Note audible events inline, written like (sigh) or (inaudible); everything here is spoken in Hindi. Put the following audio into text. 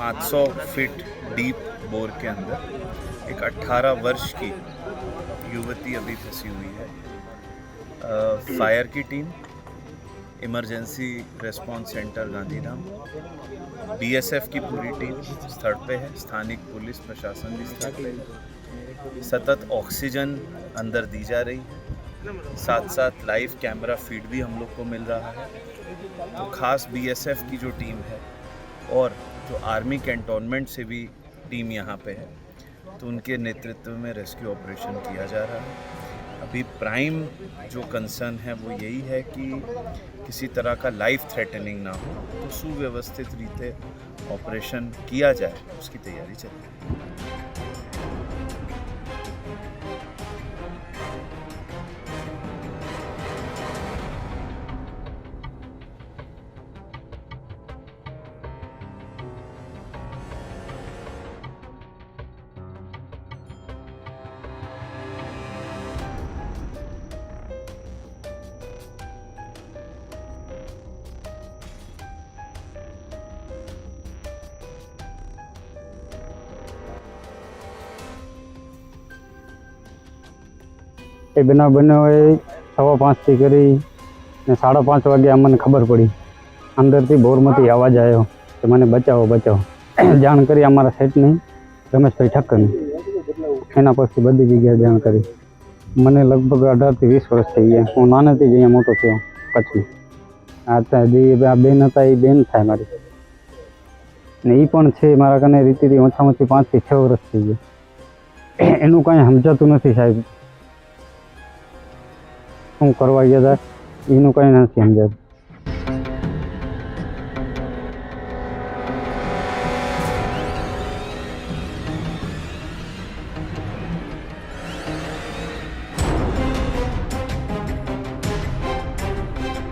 पाँच सौ फीट डीप बोर के अंदर एक 18 वर्ष की युवती अभी फंसी हुई है। फायर की team, emergency response centre, Gandhidham. BSF की पूरी टीम स्थल पे है, स्थानिक पुलिस प्रशासन भी स्थल पे है। सतत ऑक्सीजन अंदर दी जा रही है। साथ साथ लाइव कैमरा फ़ीड भी हम लोग को मिल रहा है। तो खास बीएसएफ की जो टीम है और जो आर्मी कैंटोनमेंट से भी टीम यहाँ पे है। तो उनके नेतृत्व में रेस्क्यू ऑपरेशन किया जा रहा है। अभी प्राइम जो कंसर्न है वो यही है कि किसी तरह का लाइफ थ्रेटनिंग ना हो तो सुव्यवस्थित रीते ऑपरेशन किया जाए, उसकी तैयारी चल रही है। એ બનાવ બન્યો એ સવા પાંચથી કરી ને સાડા પાંચ વાગે અમને ખબર પડી. અંદરથી બોરમાંથી અવાજ આવ્યો કે મને બચાવો બચાવો. (clears throat) જાણ કરી અમારા સેટની રમેશભાઈ ઠક્કરની. એના પછી બધી જગ્યાએ જાણ કરી. મને લગભગ અઢારથી વીસ વર્ષ થઈ ગયા. હું નાનેથી જ અહીંયા મોટો થયો, કચ્છમાં. આ જે આ બેન હતા, એ બેન થાય મારી. ને એ પણ છે મારા કને રીતિથી ઓછામાં ઓછી પાંચથી છ વર્ષ થઈ ગયા. (clears throat) એનું કાંઈ સમજાતું નથી સાહેબ. શું કરવા ગયા હતા એનું કંઈ નથી સમજાતું.